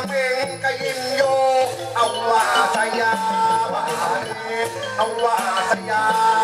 aking kayimyo. Allah saya Allah saya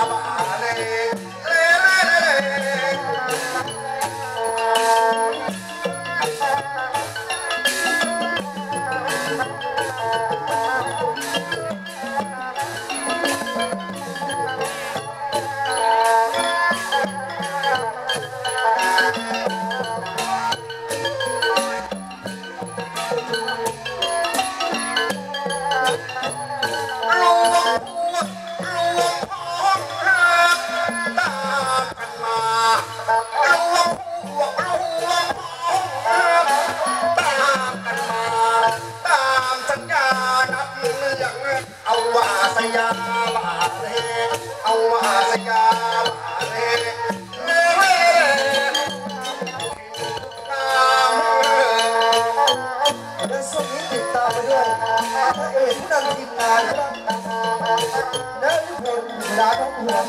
ติดตามไปด้วยพรเอกผู้นำทีมงานและทุกคนดาท้องเมือง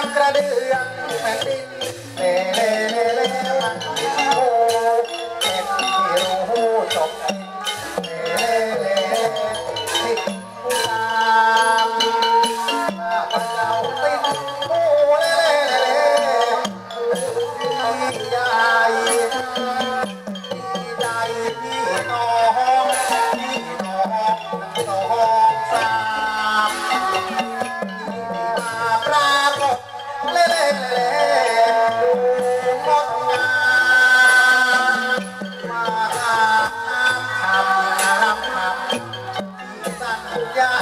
ากระเดื่องแผ่นดินเลเล่เล่เลโอ้เอ็มที่รู้จบเล่เล่เลติดตามมาเราติดโอ้เล่เล่เล่เล ยา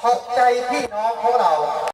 ขอบใจพี่น้องของเรา